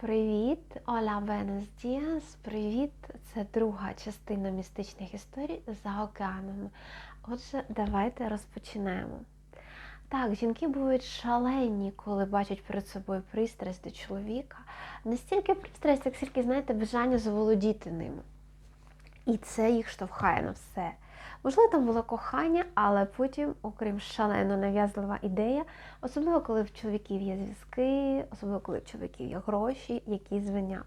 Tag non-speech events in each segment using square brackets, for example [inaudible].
Привіт, Оля Бенес Діас. Привіт! Це друга частина містичних історій за океаном. Отже, давайте розпочнемо. Так, жінки бувають шалені, коли бачать перед собою пристрасть до чоловіка. Не стільки пристрасть, як стільки, знаєте, бажання заволодіти ним. І це їх штовхає на все. Можливо, там було кохання, але потім, окрім шалено нав'язлива ідея, особливо коли в чоловіків є зв'язки, особливо коли в чоловіків є гроші, які звення.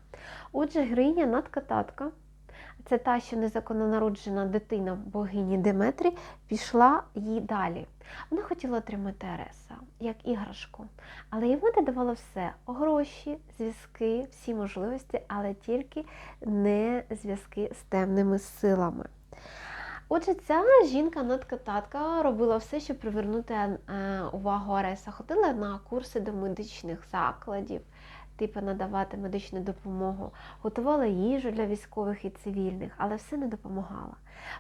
Отже, гриня надкататка, це та, що незаконнонароджена дитина богині Деметрі, пішла їй далі. Вона хотіла отримати Ареса як іграшку, але йому не давало все: гроші, зв'язки, всі можливості, але тільки не зв'язки з темними силами. Отже, ця жінка-надкататка робила все, щоб привернути е, увагу Ареса. Ходила на курси до медичних закладів, типу надавати медичну допомогу, готувала їжу для військових і цивільних, але все не допомагало.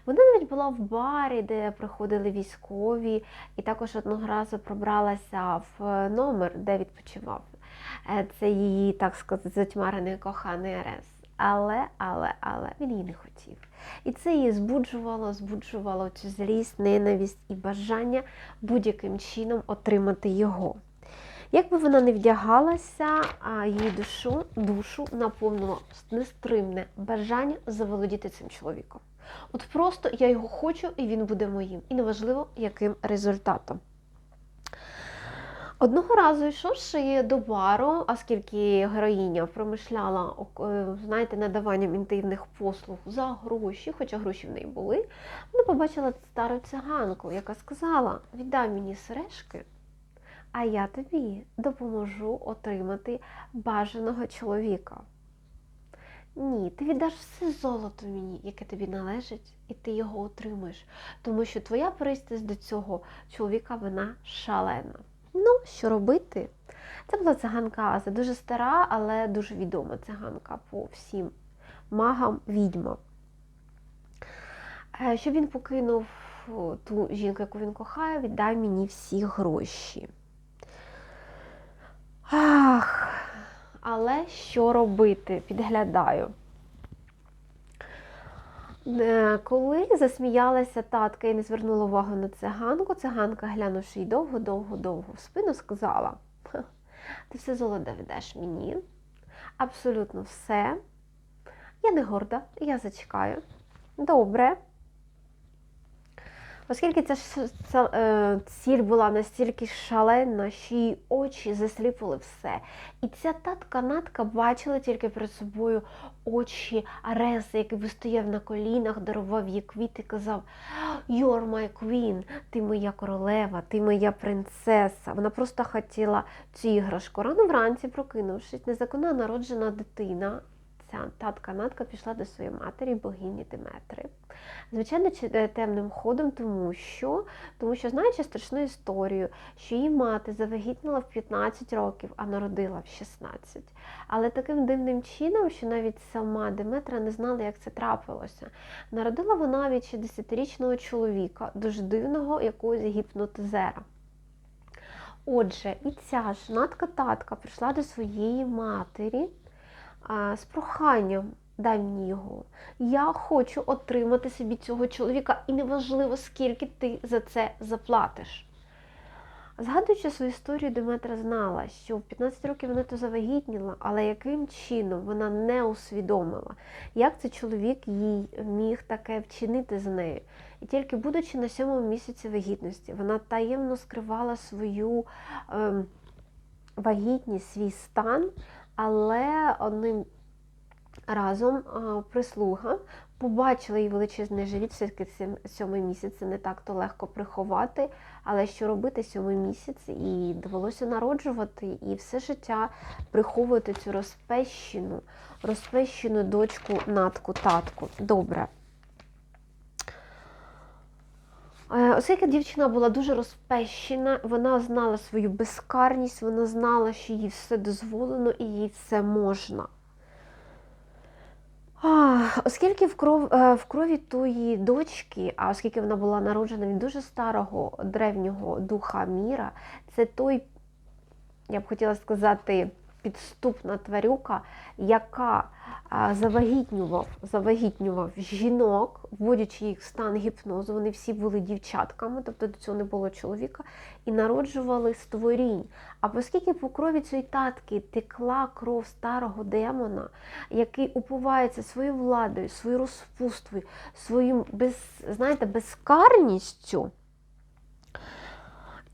Вона навіть була в барі, де приходили військові, і також одного разу пробралася в номер, де відпочивав. Е, Це її, так сказати, затьмарений коханий Арес. Але, але, але він її не хотів. І це її збуджувало, збуджувало цю злість, ненависть і бажання будь-яким чином отримати його. Якби вона не вдягалася, її душу, душу наповнило нестримне бажання заволодіти цим чоловіком. От просто я його хочу, і він буде моїм. І неважливо, яким результатом. Одного разу йшовши до бару, оскільки героїня промишляла е, знаєте, надаванням інтимних послуг за гроші, хоча гроші в неї були, вона побачила стару циганку, яка сказала: віддай мені сережки, а я тобі допоможу отримати бажаного чоловіка. Ні, ти віддаш все золото мені, яке тобі належить, і ти його отримаєш, тому що твоя пристрасть до цього чоловіка вона шалена. Ну, що робити? Це була циганка Аза, дуже стара, але дуже відома циганка по всім магам відьма. Е, Щоб він покинув ту жінку, яку він кохає, віддай мені всі гроші. Ах, але що робити? Підглядаю. Е, Коли засміялася татка і не звернула увагу на циганку, циганка, глянувши їй довго-довго-довго в спину, сказала: ти все золото віддаш мені, абсолютно все. Я не горда, я зачекаю. Добре. Оскільки ця, ця е, ціль була настільки шалена, що її очі засліпили все. І ця татка-натка бачила тільки перед собою очі Ареса, який вистояв на колінах, дарував їй квіти, казав You're my queen, ти моя королева, ти моя принцеса. Вона просто хотіла цю іграшку. Рано вранці, прокинувшись, незаконно народжена дитина. Ця татка-натка пішла до своєї матері, богині Деметри. Звичайно, е, темним ходом, тому що, тому що знаючи страшну історію, що її мати завагітніла в 15 років, а народила в 16. Але таким дивним чином, що навіть сама Деметра не знала, як це трапилося. Народила вона від 60-річного чоловіка, дуже дивного якогось гіпнотизера. Отже, і ця ж натка-татка прийшла до своєї матері з проханням. Дай мені його. Я хочу отримати собі цього чоловіка, і неважливо, скільки ти за це заплатиш. Згадуючи свою історію, Деметра знала, що в 15 років вона то завагітніла, але яким чином вона не усвідомила, як цей чоловік їй міг таке вчинити з нею. І тільки будучи на сьомому місяці вагітності, вона таємно скривала свою ем, вагітність, свій стан, але одним разом прислуга побачила її величезний живіт, все-таки сьомий місяць не так-то легко приховати, але що робити сьомий місяць, і довелося народжувати, і все життя приховувати цю розпещену, розпещену дочку, натку, татку. Добре. Е, Оскільки дівчина була дуже розпещена, вона знала свою безкарність, вона знала, що їй все дозволено і їй все можна. Оскільки в, кров, е, в крові тої дочки, а оскільки вона була народжена від дуже старого древнього духа міра, це той, я б хотіла сказати, підступна тварюка, яка а, завагітнював, завагітнював жінок, вводячи їх в стан гіпнозу. Вони всі були дівчатками, тобто до цього не було чоловіка, і народжували створінь. А оскільки по крові цієї татки текла кров старого демона, який упувається своєю владою, своєю розпуствою, своїм без, знаєте, безкарністю.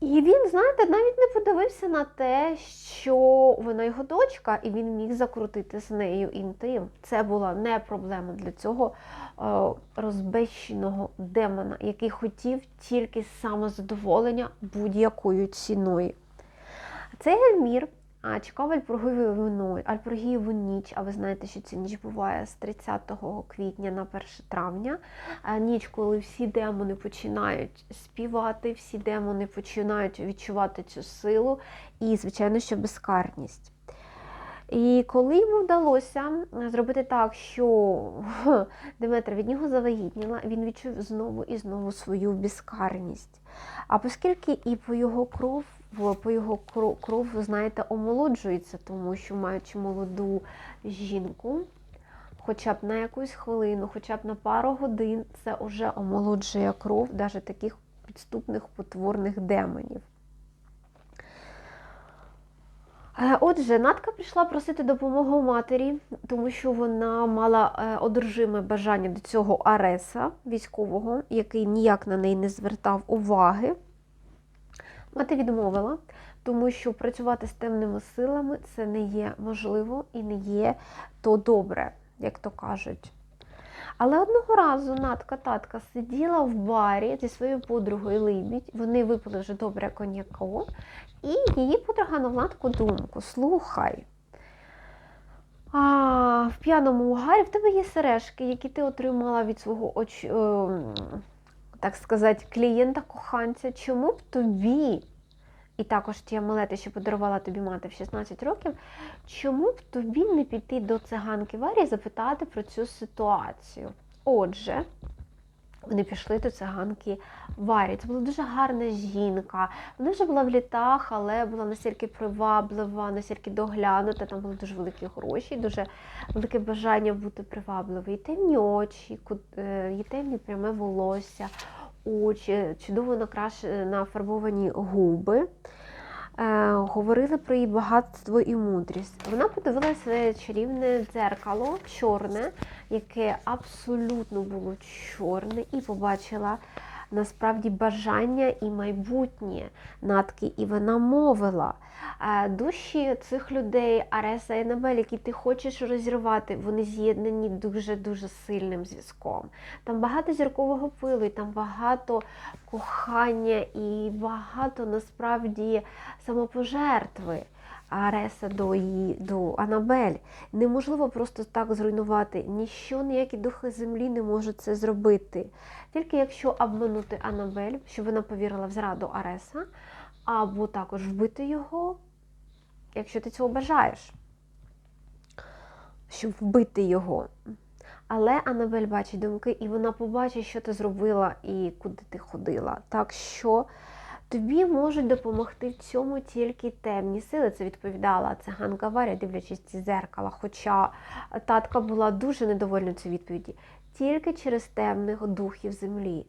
І він, знаєте, навіть не подивився на те, що вона його дочка, і він міг закрутити з нею інтим. Це була не проблема для цього е, розбещеного демона, який хотів тільки самозадоволення будь-якою ціною. Цей Ельмір а, чекав Альпургієву ночь, Альпургієву ніч, а ви знаєте, що ця ніч буває з 30 квітня на 1 травня. Ніч, коли всі демони починають співати, всі демони починають відчувати цю силу і, звичайно, що безкарність. І коли йому вдалося зробити так, що [laughs] Деметра від нього завагітніла, він відчув знову і знову свою безкарність. А оскільки і по його кров, по його кров, кров, знаєте, омолоджується, тому що маючи молоду жінку, хоча б на якусь хвилину, хоча б на пару годин, це вже омолоджує кров навіть таких підступних потворних демонів. Е, Отже, Натка прийшла просити допомоги у матері, тому що вона мала е, одержиме бажання до цього Ареса військового, який ніяк на неї не звертав уваги. Мати відмовила, тому що працювати з темними силами це не є можливо і не є то добре, як то кажуть. Але одного разу Натка татка сиділа в барі зі своєю подругою Либідь. Вони випили вже добре коньяку, і її подруга навела таку думку: слухай. А, в п'яному угарі в тебе є сережки, які ти отримала від свого оч... е, так сказати, клієнта-коханця. Чому б тобі, і також ті амулети, що подарувала тобі мати в 16 років, чому б тобі не піти до циганки Варі і запитати про цю ситуацію? Отже, вони пішли до циганки Варі. Це була дуже гарна жінка. Вона вже була в літах, але була настільки приваблива, настільки доглянута. Там були дуже великі гроші, дуже велике бажання бути привабливою. І темні очі, е, і темні пряме волосся, очі, чудово нафарбовані губи. Е, говорили про її багатство і мудрість. Вона подивилася своє чарівне дзеркало, чорне, яке абсолютно було чорне, і побачила насправді бажання і майбутнє натки, і вона мовила. Е, Душі цих людей, Ареса і Набель, які ти хочеш розірвати, вони з'єднані дуже-дуже сильним зв'язком. Там багато зіркового пилу, і там багато кохання і багато насправді самопожертви. Ареса до її до Анабель. Неможливо просто так зруйнувати. Ніщо, ніякі духи землі не можуть це зробити. Тільки якщо обманути Анабель, щоб вона повірила в зраду Ареса, або також вбити його, якщо ти цього бажаєш, щоб вбити його. Але Анабель бачить думки, і вона побачить, що ти зробила і куди ти ходила. Так що тобі можуть допомогти в цьому тільки темні сили. Це відповідала циганка Варя, дивлячись ці зеркала. Хоча татка була дуже недовольна цією відповіді. Тільки через темних духів землі,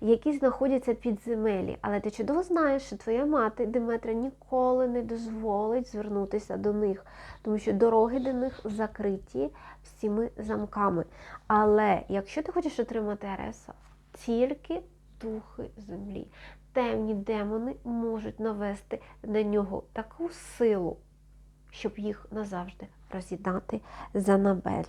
які знаходяться під земелі. Але ти чудово знаєш, що твоя мати Деметра ніколи не дозволить звернутися до них, тому що дороги до них закриті всіми замками. Але якщо ти хочеш отримати Ареса, тільки духи землі, темні демони можуть навести на нього таку силу, щоб їх назавжди роз'єднати за Набель.